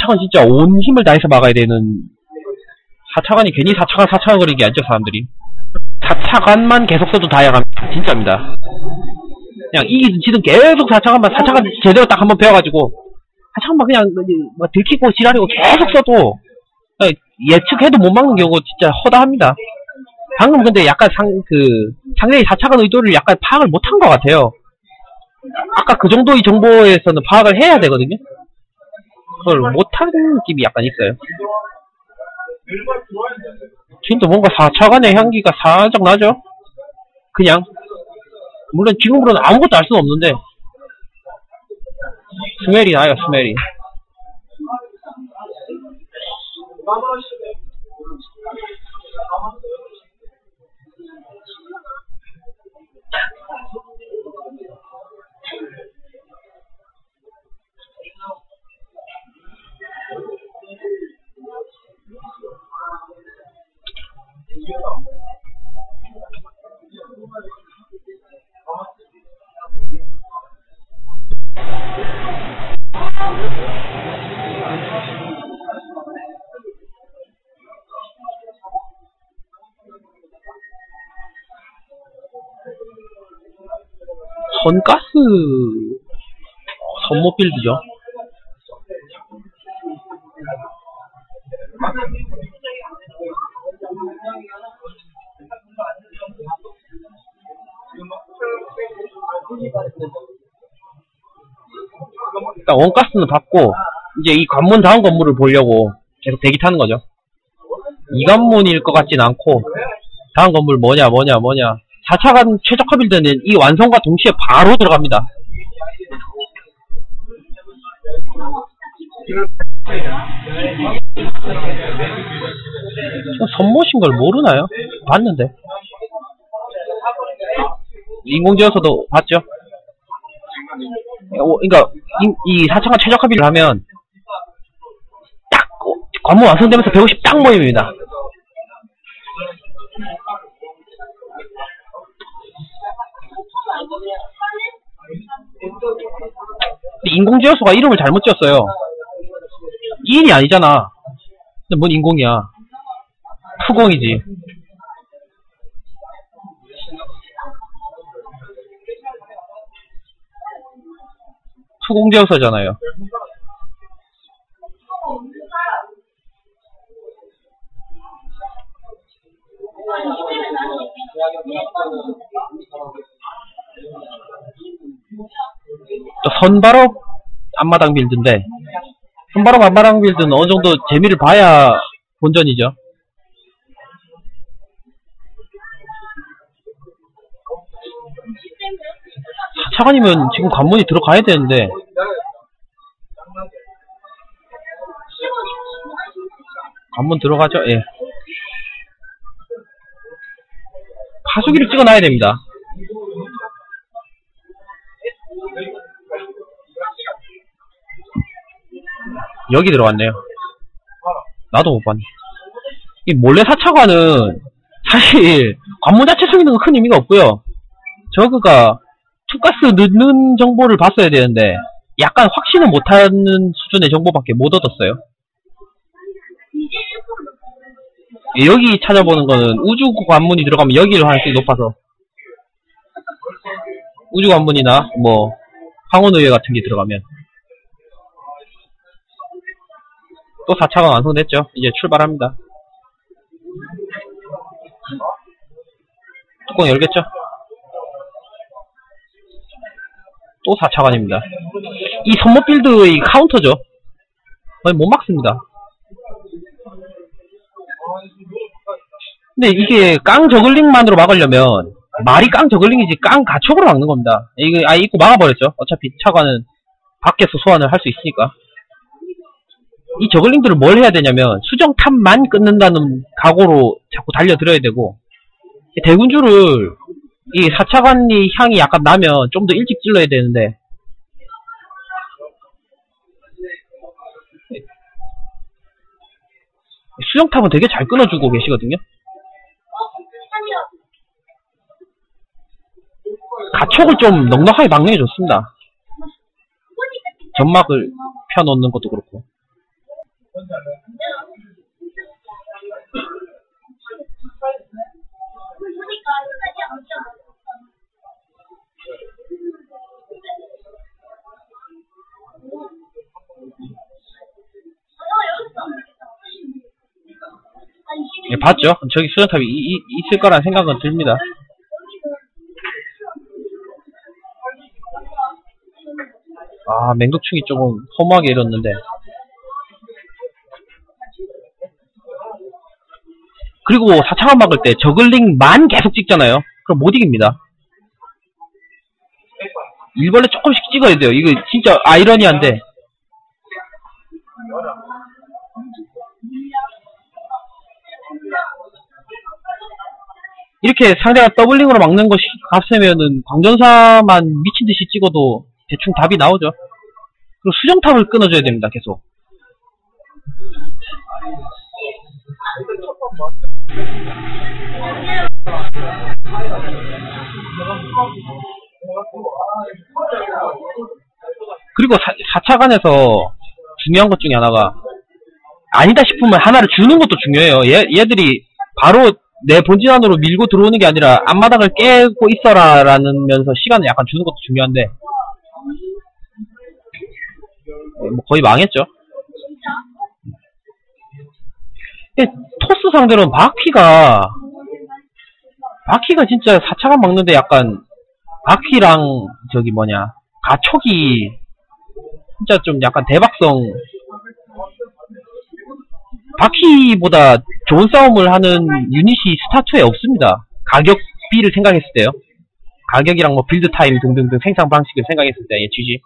4차관 진짜 온 힘을 다해서 막아야 되는 4차관이 괜히 4차관 4차관 거리는 게 아니죠 사람들이 4차관만 계속 써도 다야갑니다 진짜입니다 그냥 이기든 지든 계속 4차관만 4차관 제대로 딱 한번 배워가지고 4차관만 그냥 뭐 들키고 지랄이고 계속 써도 어, 예측해도 못 막는 경우가 진짜 허다합니다 방금 근데 약간 상, 그, 상대의 4차관 의도를 약간 파악을 못한 것 같아요. 아까 그 정도의 정보에서는 파악을 해야 되거든요. 그걸 못하는 느낌이 약간 있어요. 진짜 뭔가 4차관의 향기가 살짝 나죠? 그냥. 물론 지금으로는 아무것도 알 수는 없는데. 스멜이 나요, 스멜이. 선가스 선모 빌드죠. 일단 원가스는 받고 이제 이 관문 다음 건물을 보려고 계속 대기 타는 거죠. 이 관문일 것 같진 않고 다음 건물 뭐냐 뭐냐 뭐냐 4차관 최적화 빌드는 이 완성과 동시에 바로 들어갑니다. 선모신 걸 모르나요? 봤는데. 인공지어서도 봤죠? 어, 그러니까 이, 이 4차관 최적화 빌드 하면 딱 어, 관문 완성되면서 150 딱 모임입니다. 근데 인공지어수가 이름을 잘못 지었어요. 2인이 아니잖아. 근데 뭔 인공이야. 푸공이지. 또 선바로 앞마당 빌드인데 선바로 앞마당 빌드는 어느 정도 재미를 봐야 본전이죠. 차관이면 지금 관문이 들어가야 되는데 관문 들어가죠? 예. 파수기를 찍어놔야 됩니다. 여기 들어갔네요. 나도 못 봤네. 이 몰래 사차관은 사실 관문 자체 숨기는 건 큰 의미가 없고요. 저그가 투가스 넣는 정보를 봤어야 되는데 약간 확신을 못하는 수준의 정보밖에 못 얻었어요. 예, 여기 찾아보는 거는 우주 관문이 들어가면 여기를 가능성이 높아서 우주 관문이나 뭐 황혼의회 같은 게 들어가면 또 4차가 완성됐죠. 이제 출발합니다. 뚜껑 열겠죠? 또 4차관입니다. 이 선모 빌드의 카운터죠. 아니, 못 막습니다. 근데 이게 깡 저글링만으로 막으려면 말이 깡 저글링이지 깡 가촉으로 막는 겁니다. 이거 아예 입고 막아버렸죠. 어차피 차관은 밖에서 소환을 할 수 있으니까. 이 저글링들을 뭘 해야 되냐면 수정탑만 끊는다는 각오로 자꾸 달려들어야 되고 대군주를 이 4차관이 향이 약간 나면 좀 더 일찍 찔러야 되는데 수정탑은 되게 잘 끊어주고 계시거든요. 가촉을 좀 넉넉하게 좋습니다. 점막을 펴놓는 것도 그렇고. 예, 봤죠? 저기 수정탑이 이- 이- 있을 거란 생각은 듭니다. 아, 맹독충이 조금 허무하게 이뤘는데. 그리고 4차관 막을 때 저글링만 계속 찍잖아요. 그럼 못 이깁니다. 일벌레 조금씩 찍어야 돼요. 이거 진짜 아이러니한데. 이렇게 상대가 더블링으로 막는 것이 값세면은 광전사만 미친 듯이 찍어도 대충 답이 나오죠. 그리고 수정탑을 끊어줘야 됩니다, 계속. 그리고 사, 4차관에서 중요한 것 중에 하나가 아니다 싶으면 하나를 주는 것도 중요해요. 얘, 얘들이 바로 내 본진 안으로 밀고 들어오는 게 아니라 앞마당을 깨고 있어라 라는 면서 시간을 약간 주는 것도 중요한데 예, 뭐 거의 망했죠. 예, 토스 상대로는 바퀴가 바퀴가 진짜 4차관 막는데 약간 바퀴랑 저기 뭐냐 가촉이 진짜 좀 약간 대박성 바퀴보다 좋은 싸움을 하는 유닛이 스타트에 없습니다. 가격비를 생각했을 때요. 가격이랑 뭐 빌드 타임 등등등 생산 방식을 생각했을 때, 예, GG.